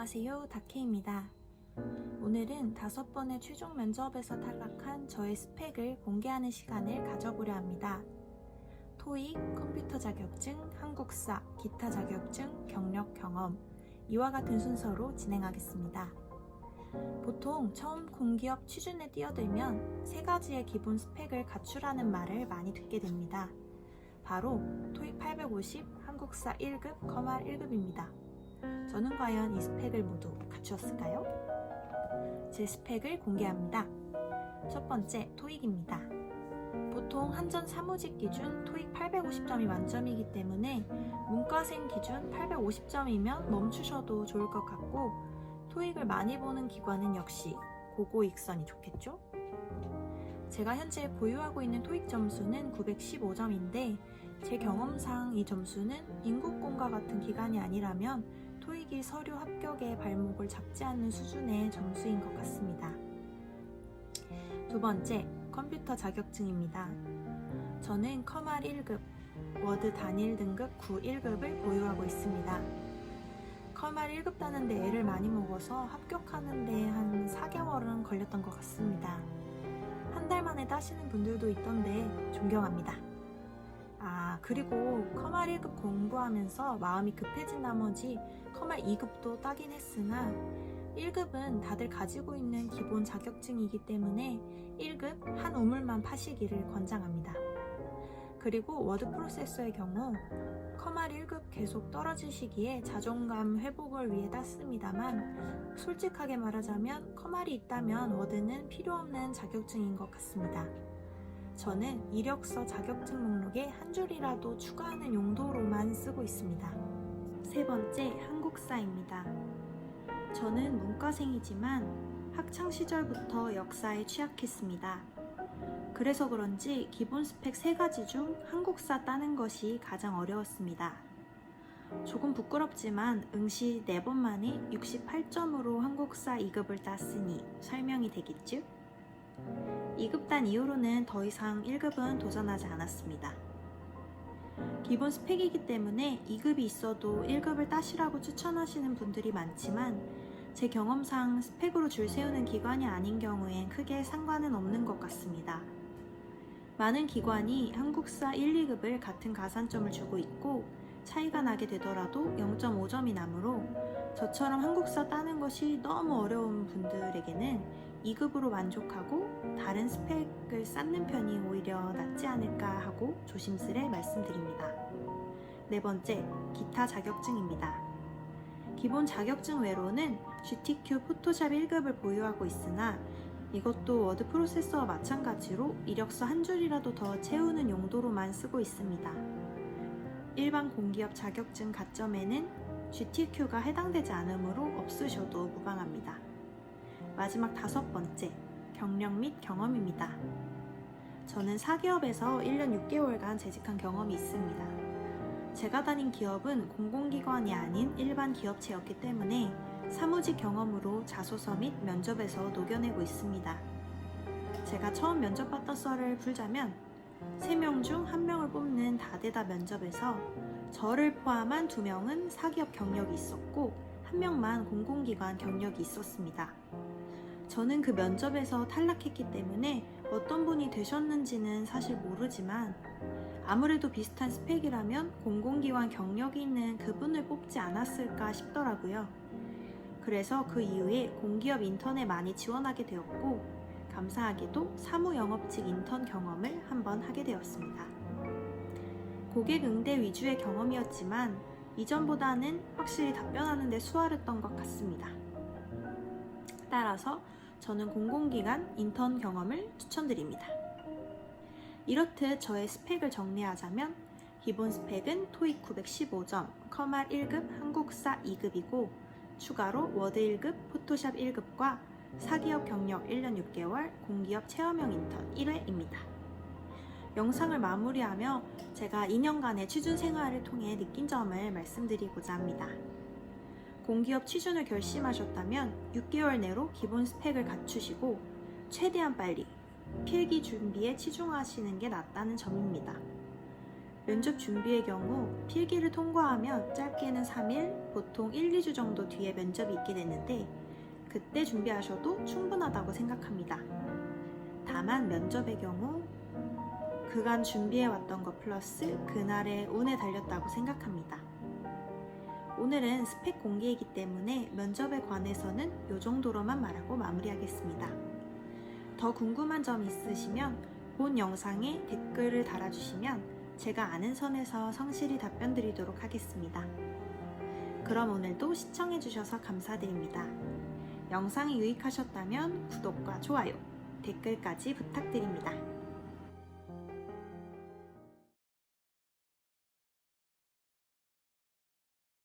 안녕하세요. 다케입니다. 오늘은 다섯 번의 최종 면접에서 탈락한 저의 스펙을 공개하는 시간을 가져보려 합니다. 토익, 컴퓨터 자격증, 한국사, 기타 자격증, 경력 경험 이와 같은 순서로 진행하겠습니다. 보통 처음 공기업 취준에 뛰어들면 세 가지의 기본 스펙을 갖추라는 말을 많이 듣게 됩니다. 바로 토익 850, 한국사 1급, 거말 1급입니다. 저는 과연 이 스펙을 모두 갖추었을까요? 제 스펙을 공개합니다. 첫 번째, 토익입니다. 보통 한전 사무직 기준 토익 850점이 만점이기 때문에 문과생 기준 850점이면 멈추셔도 좋을 것 같고 토익을 많이 보는 기관은 역시 고고익선이 좋겠죠? 제가 현재 보유하고 있는 토익 점수는 915점인데 제 경험상 이 점수는 인국공과 같은 기관이 아니라면 토익이 서류 합격의 발목을 잡지 않는 수준의 점수인 것 같습니다. 두 번째, 컴퓨터 자격증입니다. 저는 커말 1급, 워드 단일 등급 9 1급을 보유하고 있습니다. 커말 1급 따는데 애를 많이 먹어서 합격하는데 한 4개월은 걸렸던 것 같습니다. 한 달 만에 따시는 분들도 있던데 존경합니다. 아, 그리고 커말 1급 공부하면서 마음이 급해진 나머지 커말 2급도 따긴 했으나 1급은 다들 가지고 있는 기본 자격증이기 때문에 1급 한 우물만 파시기를 권장합니다. 그리고 워드 프로세서의 경우 커말 1급 계속 떨어지시기에 자존감 회복을 위해 땄습니다만 솔직하게 말하자면 커말이 있다면 워드는 필요 없는 자격증인 것 같습니다. 저는 이력서 자격증 목록에 한 줄이라도 추가하는 용도로만 쓰고 있습니다. 세 번째, 한국사입니다. 저는 문과생이지만 학창 시절부터 역사에 취약했습니다. 그래서 그런지 기본 스펙 세 가지 중 한국사 따는 것이 가장 어려웠습니다. 조금 부끄럽지만 응시 4번 만에 68점으로 한국사 2급을 땄으니 설명이 되겠죠? 2급 단 이후로는 더 이상 1급은 도전하지 않았습니다. 기본 스펙이기 때문에 2급이 있어도 1급을 따시라고 추천하시는 분들이 많지만 제 경험상 스펙으로 줄 세우는 기관이 아닌 경우엔 크게 상관은 없는 것 같습니다. 많은 기관이 한국사 1, 2급을 같은 가산점을 주고 있고 차이가 나게 되더라도 0.5점이 나므로 저처럼 한국사 따는 것이 너무 어려운 분들에게는 2급으로 만족하고 다른 스펙을 쌓는 편이 오히려 낫지 않을까 하고 조심스레 말씀드립니다. 네 번째, 기타 자격증입니다. 기본 자격증 외로는 GTQ 포토샵 1급을 보유하고 있으나 이것도 워드 프로세서와 마찬가지로 이력서 한 줄이라도 더 채우는 용도로만 쓰고 있습니다. 일반 공기업 자격증 가점에는 GTQ가 해당되지 않으므로 없으셔도 무방합니다. 마지막 다섯 번째, 경력 및 경험입니다. 저는 사기업에서 1년 6개월간 재직한 경험이 있습니다. 제가 다닌 기업은 공공기관이 아닌 일반 기업체였기 때문에 사무직 경험으로 자소서 및 면접에서 녹여내고 있습니다. 제가 처음 면접 봤던 썰을 풀자면 3명 중 1명을 뽑는 다대다 면접에서 저를 포함한 2명은 사기업 경력이 있었고 1명만 공공기관 경력이 있었습니다. 저는 그 면접에서 탈락했기 때문에 어떤 분이 되셨는지는 사실 모르지만 아무래도 비슷한 스펙이라면 공공기관 경력이 있는 그분을 뽑지 않았을까 싶더라고요. 그래서 그 이후에 공기업 인턴에 많이 지원하게 되었고, 감사하게도 사무 영업직 인턴 경험을 한번 하게 되었습니다. 고객 응대 위주의 경험이었지만, 이전보다는 확실히 답변하는데 수월했던 것 같습니다. 따라서 저는 공공기관 인턴 경험을 추천드립니다. 이렇듯 저의 스펙을 정리하자면 기본 스펙은 토익 915점, 커말 1급, 한국사 2급이고 추가로 워드 1급, 포토샵 1급과 사기업 경력 1년 6개월, 공기업 체험형 인턴 1회입니다. 영상을 마무리하며 제가 2년간의 취준 생활을 통해 느낀 점을 말씀드리고자 합니다. 공기업 취준을 결심하셨다면 6개월 내로 기본 스펙을 갖추시고 최대한 빨리 필기 준비에 치중하시는 게 낫다는 점입니다. 면접 준비의 경우 필기를 통과하면 짧게는 3일, 보통 1, 2주 정도 뒤에 면접이 있게 되는데 그때 준비하셔도 충분하다고 생각합니다. 다만 면접의 경우 그간 준비해왔던 것 플러스 그날의 운에 달렸다고 생각합니다. 오늘은 스펙 공개이기 때문에 면접에 관해서는 이 정도로만 말하고 마무리하겠습니다. 더 궁금한 점 있으시면 본 영상에 댓글을 달아주시면 제가 아는 선에서 성실히 답변 드리도록 하겠습니다. 그럼 오늘도 시청해주셔서 감사드립니다. 영상이 유익하셨다면 구독과 좋아요, 댓글까지 부탁드립니다.